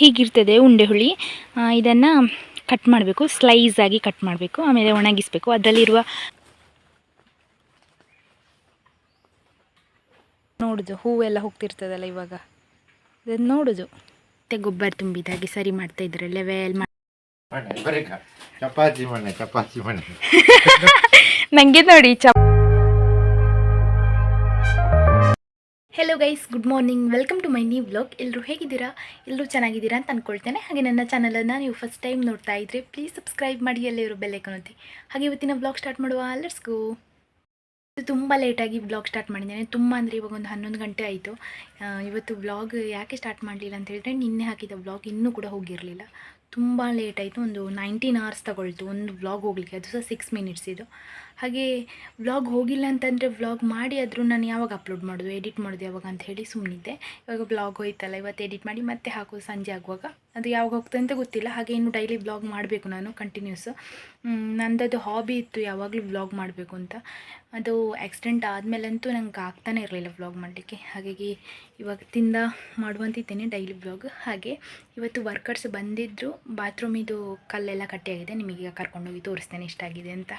ಹೀಗಿರ್ತದೆ ಉಂಡೆ ಹುಳಿ. ಇದನ್ನು ಕಟ್ ಮಾಡಬೇಕು ಸ್ಲೈಸ್ ಆಗಿ ಕಟ್ ಮಾಡಬೇಕು ಆಮೇಲೆ ಒಣಗಿಸಬೇಕು. ಅದರಲ್ಲಿರುವ ನೋಡುದು ಹೂವೆಲ್ಲ ಹೋಗ್ತಿರ್ತದಲ್ಲ ಇವಾಗ. ಇದನ್ನು ನೋಡೋದು. ಮತ್ತೆ ಗೊಬ್ಬರ ತುಂಬಿದಾಗಿ ಸರಿ ಮಾಡ್ತಾ ಇದ್ರೆ ಲೆವೆಲ್ ಚಪಾತಿ ಚಪಾತಿ ನನಗೆ ನೋಡಿ ಚ hello guys good morning welcome to my new vlog ಎಲ್ಲರೂ ಹೇಗಿದ್ದೀರಾ? ಎಲ್ಲರೂ ಚೆನ್ನಾಗಿದ್ದೀರಾ ಅಂತ ಅಂದ್ಕೊಳ್ತೇನೆ ಹಾಗೆ ನನ್ನ ಚಾನಲನ್ನು ನೀವು ಫಸ್ಟ್ ಟೈಮ್ ನೋಡ್ತಾ ಇದ್ದರೆ ಪ್ಲೀಸ್ ಸಬ್ಸ್ಕ್ರೈಬ್ ಮಾಡಿ, ಅಲ್ಲೇ ಇರೋ ಬೆಲ್ಲೈಕನ್ ಒತ್ತಿ. ಹಾಗೆ ಇವತ್ತಿನ ಬ್ಲಾಗ್ ಸ್ಟಾರ್ಟ್ ಮಾಡುವ. ಲೆಟ್ಸ್ ಗೋ ತುಂಬ ಲೇಟಾಗಿ ಬ್ಲಾಗ್ ಸ್ಟಾರ್ಟ್ ಮಾಡಿದ್ದೇನೆ. ತುಂಬ ಅಂದರೆ ಇವಾಗ ಒಂದು ಹನ್ನೊಂದು ಗಂಟೆ ಆಯಿತು. ಇವತ್ತು ಬ್ಲಾಗ್ ಯಾಕೆ ಸ್ಟಾರ್ಟ್ ಮಾಡಲಿಲ್ಲ ಅಂತ ಹೇಳಿದ್ರೆ ನಿನ್ನೆ ಹಾಕಿದ ಬ್ಲಾಗ್ ಇನ್ನೂ ಕೂಡ ಹೋಗಿರಲಿಲ್ಲ. ತುಂಬ ಲೇಟ್ ಆಯಿತು. ಒಂದು ನೈನ್ಟೀನ್ ಅವರ್ಸ್ ತಗೊಳ್ತು. ಒಂದು ವ್ಲಾಗ್ ಹೋಗಲಿಕ್ಕೆ. ಅದು ಸಹ ಸಿಕ್ಸ್ ಮಿನಿಟ್ಸ್ ಇದು. ಹಾಗೆ ವ್ಲಾಗ್ ಹೋಗಿಲ್ಲ ಅಂತಂದರೆ ವ್ಲಾಗ್ ಮಾಡಿ ಆದರೂ ನಾನು ಯಾವಾಗ ಅಪ್ಲೋಡ್ ಮಾಡೋದು ಎಡಿಟ್ ಮಾಡೋದು ಯಾವಾಗ ಅಂತ ಹೇಳಿ ಸುಮ್ಮನಿದ್ದೆ ಇವಾಗ ವ್ಲಾಗ್ ಹೋಯ್ತಲ್ಲ, ಇವತ್ತು ಎಡಿಟ್ ಮಾಡಿ ಮತ್ತೆ ಹಾಕೋದು ಸಂಜೆ ಆಗುವಾಗ. ಅದು ಯಾವಾಗ ಹೋಗ್ತದೆ ಅಂತ ಗೊತ್ತಿಲ್ಲ. ಹಾಗೆ ಇನ್ನು ಡೈಲಿ ವ್ಲಾಗ್ ಮಾಡಬೇಕು ನಾನು ಕಂಟಿನ್ಯೂಸ್ ನಂದದು ಹಾಬಿ ಇತ್ತು ಯಾವಾಗಲೂ ವ್ಲಾಗ್ ಮಾಡಬೇಕು ಅಂತ. ಅದು ಆಕ್ಸಿಡೆಂಟ್ ಆದಮೇಲಂತೂ ನಂಗೆ ಆಗ್ತಾನೆ ಇರಲಿಲ್ಲ ವ್ಲಾಗ್ ಮಾಡಲಿಕ್ಕೆ. ಹಾಗಾಗಿ ಇವತ್ತಿಂದ ಮಾಡುವಂತಿದ್ದೇನೆ ಡೈಲಿ ಬ್ಲಾಗ್ ಹಾಗೆ ಇವತ್ತು ವರ್ಕರ್ಸ್ ಬಂದಿದ್ದರು ಬಾತ್ರೂಮಿದು ಕಲ್ಲೆಲ್ಲ ಕಟ್ಟಿಯಾಗಿದೆ, ನಿಮಗೆ ಕರ್ಕೊಂಡು ಕರ್ಕೊಂಡೋಗಿ ತೋರಿಸ್ತೇನೆ ಆಗಿದೆ ಅಂತ.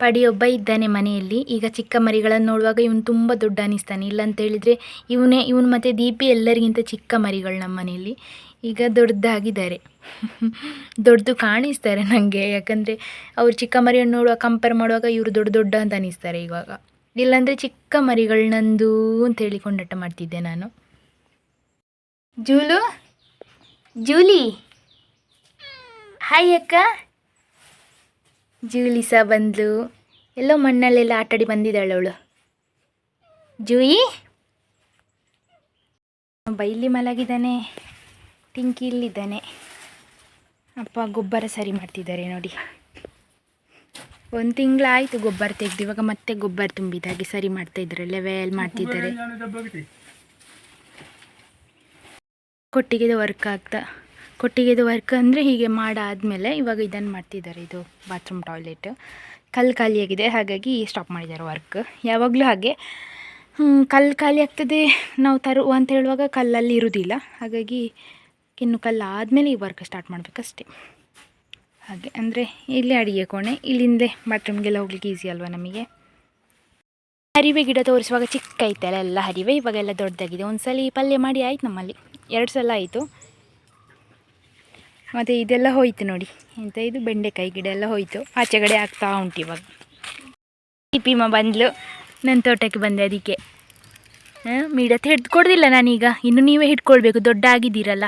ಪಡಿಯೊಬ್ಬ ಇದ್ದಾನೆ ಮನೆಯಲ್ಲಿ, ಈಗ ಚಿಕ್ಕ ಮರಿಗಳನ್ನು ನೋಡುವಾಗ ಇವನು ತುಂಬ ದೊಡ್ಡ ಅನಿಸ್ತಾನೆ. ಇಲ್ಲ ಅಂತ ಹೇಳಿದರೆ ಇವನೇ, ಇವನು ಮತ್ತು ದೀಪಿ ಎಲ್ಲರಿಗಿಂತ ಚಿಕ್ಕ ಮರಿಗಳು ನಮ್ಮ ಮನೆಯಲ್ಲಿ. ಈಗ ದೊಡ್ಡದಾಗಿದ್ದಾರೆ. ದೊಡ್ಡದು ಕಾಣಿಸ್ತಾರೆ ನನಗೆ ಯಾಕಂದರೆ ಅವ್ರು ಚಿಕ್ಕ ಮರಿಯನ್ನು ನೋಡುವಾಗ ಕಂಪೇರ್ ಮಾಡುವಾಗ ಇವರು ದೊಡ್ಡ ದೊಡ್ಡ ಅಂತ ಅನಿಸ್ತಾರೆ ಇವಾಗ. ಇಲ್ಲಾಂದರೆ ಚಿಕ್ಕ ಮರಿಗಳನ್ನಂದು ಅಂತ ಹೇಳಿ ಕೊಂಡಾಟ ಮಾಡ್ತಿದ್ದೆ ನಾನು. ಜೂಲು? ಜೂಲಿ? ಹಾಯ್ ಅಕ್ಕ. ಜೂಲಿ ಸಹ ಬಂದ್ಲು. ಎಲ್ಲೋ ಮಣ್ಣಲ್ಲೆಲ್ಲ ಆಟಾಡಿ ಬಂದಿದ್ದಾಳೆ ಅವಳು. ಜೂಯಿ? ಬೈಲಿ ಮಲಗಿದ್ದಾನೆ. ಟಿಂಕಿ ಇಲ್ಲಿದ್ದಾನೆ. ಅಪ್ಪ ಗೊಬ್ಬರ ಸರಿ ಮಾಡ್ತಿದ್ದಾರೆ ನೋಡಿ. ಒಂದು ತಿಂಗಳಾಯಿತು ಗೊಬ್ಬರ ತೆಗೆದು, ಇವಾಗ ಮತ್ತೆ ಗೊಬ್ಬರ ತುಂಬಿದಾಗೆ ಸರಿ ಮಾಡ್ತಾ ಇದ್ದಾರೆ ಲೆವೆಲ್ ಮಾಡ್ತಿದ್ದಾರೆ. ಕೊಟ್ಟಿಗೆದು ವರ್ಕ್ ಆಗ್ತಾ, ಕೊಟ್ಟಿಗೆದು ವರ್ಕ್ ಅಂದರೆ ಹೀಗೆ ಮಾಡಾದ್ಮೇಲೆ ಇವಾಗ ಇದನ್ನು ಮಾಡ್ತಿದ್ದಾರೆ, ಇದು ಬಾತ್ರೂಮ್ ಟಾಯ್ಲೆಟ್ ಕಲ್ಲು ಖಾಲಿಯಾಗಿದೆ, ಹಾಗಾಗಿ ಸ್ಟಾಪ್ ಮಾಡಿದ್ದಾರೆ ವರ್ಕ್ ಯಾವಾಗಲೂ ಹಾಗೆ ಕಲ್ಲು ಖಾಲಿ ಆಗ್ತದೆ ನಾವು ತರುವ ಅಂತ ಹೇಳುವಾಗ ಕಲ್ಲಲ್ಲಿ ಇರುವುದಿಲ್ಲ ಹಾಗಾಗಿ ಇನ್ನು ಕಲ್ಲು ಆದಮೇಲೆ ಈ ವರ್ಕ್ ಸ್ಟಾರ್ಟ್ ಮಾಡಬೇಕಷ್ಟೆ. ಹಾಗೆ. ಅಂದರೆ ಇಲ್ಲೇ ಅಡುಗೆ ಕೋಣೆ ಇಲ್ಲಿಂದಲೇ ಬಾತ್ರೂಮ್ಗೆಲ್ಲ ಹೋಗ್ಲಿಕ್ಕೆ ಈಸಿ ಅಲ್ವಾ ನಮಗೆ? ಹರಿವೆ ಗಿಡ ತೋರಿಸುವಾಗ ಚಿಕ್ಕ ಐತಲ್ಲ ಎಲ್ಲ ಹರಿವೆ, ಇವಾಗೆಲ್ಲ ದೊಡ್ಡದಾಗಿದೆ. ಒಂದು ಸಲ ಪಲ್ಯ ಮಾಡಿ ಆಯ್ತು ನಮ್ಮಲ್ಲಿ. ಎರಡು ಸಲ ಆಯಿತು. ಮತ್ತು ಇದೆಲ್ಲ ಹೋಯ್ತು ನೋಡಿ. ಎಂತ ಇದು? ಬೆಂಡೆಕಾಯಿ ಗಿಡ ಎಲ್ಲ ಹೋಯ್ತು. ಆಚೆಗಡೆ ಆಗ್ತಾ ಉಂಟು ಇವಾಗ. ಟಿಪಿಮ ಬಂದ್ಲು. ನನ್ನ ತೋಟಕ್ಕೆ ಬಂದೆ ಅದಕ್ಕೆ. ಮೀಡತ್ತೆ ಹಿಡ್ದು ಕೊಡೋದಿಲ್ಲ ನಾನೀಗ. ಇನ್ನು ನೀವೇ ಹಿಡ್ಕೊಳ್ಬೇಕು. ದೊಡ್ಡ ಆಗಿದ್ದೀರಲ್ಲ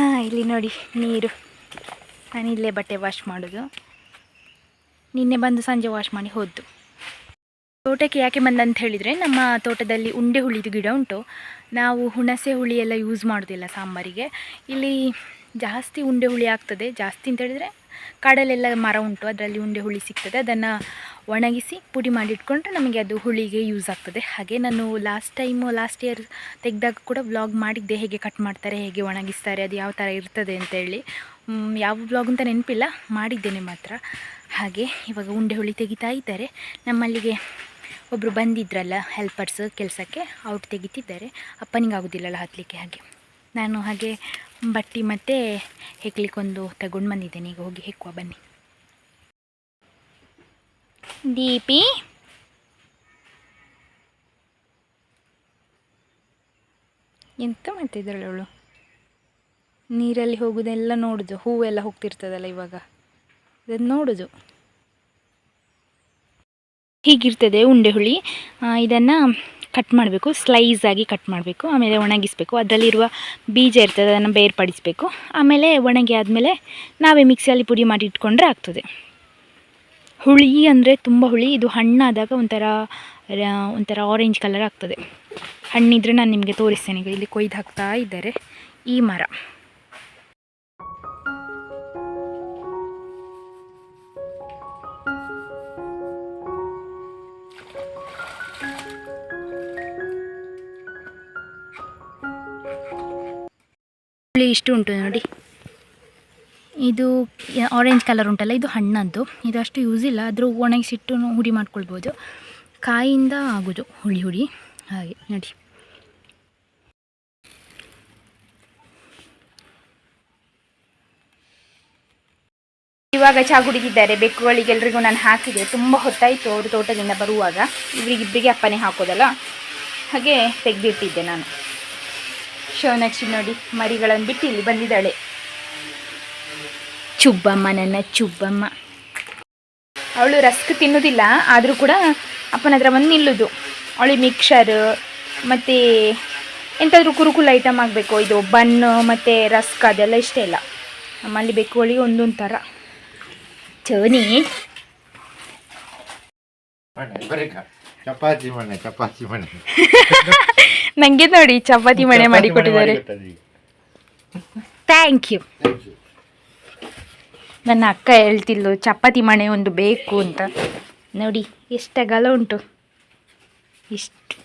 ಹಾಂ, ಇಲ್ಲಿ ನೋಡಿ, ನೀರು. ನಾನು ಇಲ್ಲೇ ಬಟ್ಟೆ ವಾಶ್ ಮಾಡೋದು. ನಿನ್ನೆ ಬಂದು ಸಂಜೆ ವಾಶ್ ಮಾಡಿ ಹೋದ್ದು. ತೋಟಕ್ಕೆ ಯಾಕೆ ಬಂದಂತ ಹೇಳಿದರೆ, ನಮ್ಮ ತೋಟದಲ್ಲಿ ಉಂಡೆ ಹುಳಿದು ಗಿಡ ಉಂಟು. ನಾವು ಹುಣಸೆ ಹುಳಿ ಎಲ್ಲ ಯೂಸ್ ಮಾಡೋದಿಲ್ಲ ಸಾಂಬಾರಿಗೆ. ಇಲ್ಲಿ ಜಾಸ್ತಿ ಉಂಡೆ ಹುಳಿ ಆಗ್ತದೆ. ಜಾಸ್ತಿ ಅಂತ ಹೇಳಿದರೆ ಕಾಡಲ್ಲೆಲ್ಲ ಮರ ಉಂಟು. ಅದರಲ್ಲಿ ಉಂಡೆ ಹುಳಿ ಸಿಗ್ತದೆ. ಅದನ್ನು ಒಣಗಿಸಿ ಪುಡಿ ಮಾಡಿ ಇಟ್ಕೊಂಡ್ರೆ ನಮಗೆ ಅದು ಹುಳಿಗೆ ಯೂಸ್ ಆಗ್ತದೆ. ಹಾಗೆ ನಾನು ಲಾಸ್ಟ್ ಟೈಮು ಲಾಸ್ಟ್ ಇಯರ್ ತೆಗೆದಾಗ ಕೂಡ ವ್ಲಾಗ್ ಮಾಡಿದ್ದೆ. ಹೇಗೆ ಕಟ್ ಮಾಡ್ತಾರೆ, ಹೇಗೆ ಒಣಗಿಸ್ತಾರೆ, ಅದು ಯಾವ ಥರ ಇರ್ತದೆ ಅಂತೇಳಿ ಯಾವ ವ್ಲಾಗ್ ಅಂತ ನೆನಪಿಲ್ಲ. ಮಾಡಿದ್ದೇನೆ ಮಾತ್ರ. ಹಾಗೆ ಇವಾಗ ಉಂಡೆ ಹುಳಿ ತೆಗಿತಾ ಇದ್ದಾರೆ. ನಮ್ಮಲ್ಲಿಗೆ ಒಬ್ಬರು ಬಂದಿದ್ರಲ್ಲ ಹೆಲ್ಪರ್ಸ್ ಕೆಲಸಕ್ಕೆ, ಅವ್ರು ತೆಗಿತಿದ್ದಾರೆ. ಅಪ್ಪನಿಗೆ ಆಗೋದಿಲ್ಲಲ್ಲ ಹತ್ತಲಿಕ್ಕೆ ಹಾಗೆ. ನಾನು ಹಾಗೆ ಬಟ್ಟೆ ಮತ್ತು ಹೆಕ್ಲಿಕ್ಕೊಂದು ತಗೊಂಡು ಬಂದಿದ್ದೇನೆ. ಈಗ ಹೋಗಿ ಹೆಕ್ಕುವ ಬನ್ನಿ. ದೀಪಿ ಎಂತ ಮಾಡ್ತಿದ್ದಾಳೆ ಅವಳು? ನೀರಲ್ಲಿ ಹೋಗೋದೆಲ್ಲ ನೋಡೋದು, ಹೂವೆಲ್ಲ ಹೋಗ್ತಿರ್ತದಲ್ಲ ಇವಾಗ. ಅದನ್ನು ನೋಡೋದು. ಹೀಗಿರ್ತದೆ ಉಂಡೆ ಹುಳಿ. ಇದನ್ನು ಕಟ್ ಮಾಡಬೇಕು ಸ್ಲೈಸ್ ಆಗಿ ಕಟ್ ಮಾಡಬೇಕು, ಆಮೇಲೆ ಒಣಗಿಸಬೇಕು. ಅದರಲ್ಲಿರುವ ಬೀಜ ಇರ್ತದೆ, ಅದನ್ನು ಬೇರ್ಪಡಿಸಬೇಕು. ಆಮೇಲೆ ಒಣಗಿ ಆದಮೇಲೆ ನಾವೇ ಮಿಕ್ಸಿಯಲ್ಲಿ ಪುಡಿ ಮಾಡಿ ಇಟ್ಕೊಂಡ್ರೆ ಆಗ್ತದೆ. ಹುಳಿ ಅಂದರೆ ತುಂಬ ಹುಳಿ. ಇದು ಹಣ್ಣಾದಾಗ ಒಂಥರ ಒಂಥರ ಆರೆಂಜ್ ಕಲರ್ ಆಗ್ತದೆ. ಹಣ್ಣಿದ್ರೆ ನಾನು ನಿಮಗೆ ತೋರಿಸ್ತೇನೆ. ಇಲ್ಲಿ ಕೊಯ್ದು ಹಾಕ್ತಾ ಇದ್ದಾರೆ ಈ ಮರ. ಹುಳಿ ಇಷ್ಟು ಉಂಟು ನೋಡಿ. ಇದು ಆರೆಂಜ್ ಕಲರ್ ಉಂಟಲ್ಲ, ಇದು ಹಣ್ಣದ್ದು. ಇದು ಅಷ್ಟು ಯೂಸ್ ಇಲ್ಲ, ಆದರೂ ಒಣಗಿಸಿಟ್ಟು ಹುಡಿ ಮಾಡ್ಕೊಳ್ಬೋದು. ಕಾಯಿಂದ ಆಗೋದು, ಹುಳಿ ಹುಳಿ. ಹಾಗೆ, ನೋಡಿ. ಇವಾಗ ಚಹಾ ಕುಡಿದಿದ್ದಾರೆ, ಬೆಕ್ಕುಗಳಿಗೆ ಎಲ್ರಿಗೂ ನಾನು ಹಾಕಿದೆ. ತುಂಬ ಹೊತ್ತಾಯಿತು ಅವರು ತೋಟದಿಂದ ಬರುವಾಗ. ಇವರಿಗಿಬ್ಬರಿಗೆ ಅಪ್ಪನೇ ಹಾಕೋದಲ್ಲ. ಹಾಗೆ ತೆಗೆದಿಟ್ಟಿದ್ದೆ ನಾನು. ಶೋನಾಕ್ಷಿ ನೋಡಿ ಮರಿಗಳನ್ನು ಬಿಟ್ಟು ಇಲ್ಲಿ ಬಂದಿದ್ದಾಳೆ. ಚುಬ್ಬಮ್ಮ ನನ್ನ ಚುಬ್ಬಮ್ಮ. ಅವಳು ರಸ್ಕ್ ತಿನ್ನೋದಿಲ್ಲ ಆದರೂ ಕೂಡ ಅಪ್ಪನ ಹತ್ರ ಬಂದು ನಿಲ್ಲುದು. ಅವಳಿಗೆ ಮಿಕ್ಸರ್ ಮತ್ತು ಎಂಥಾದರೂ ಕುರುಕುಲು ಐಟಮ್ ಆಗಬೇಕು. ಇದು ಬನ್ನು ಮತ್ತು ರಸ್ಕ್ ಅದೆಲ್ಲ ಇಷ್ಟ ಇಲ್ಲ. ನಮ್ಮಲ್ಲಿ ಬೆಕ್ಕುಗಳಿಗೆ ಒಂದೊಂದು ಥರ ಚೋನಿ ಚಪಾತಿ ಮನೆ ಚಪಾತಿ ಮನೆ ನನಗೆ ನೋಡಿ ಚಪಾತಿ ಮಣೆ ಮಾಡಿ ಕೊಟ್ಟಿದ್ದಾರೆ ಥ್ಯಾಂಕ್ ಯು ನನ್ನ ಅಕ್ಕ ಹೇಳ್ತಿದ್ಲು ಚಪಾತಿ ಮಣೆ ಒಂದು ಬೇಕು ಅಂತ. ನೋಡಿ ಎಷ್ಟು ಅಗಲ ಉಂಟು. ಇಷ್ಟು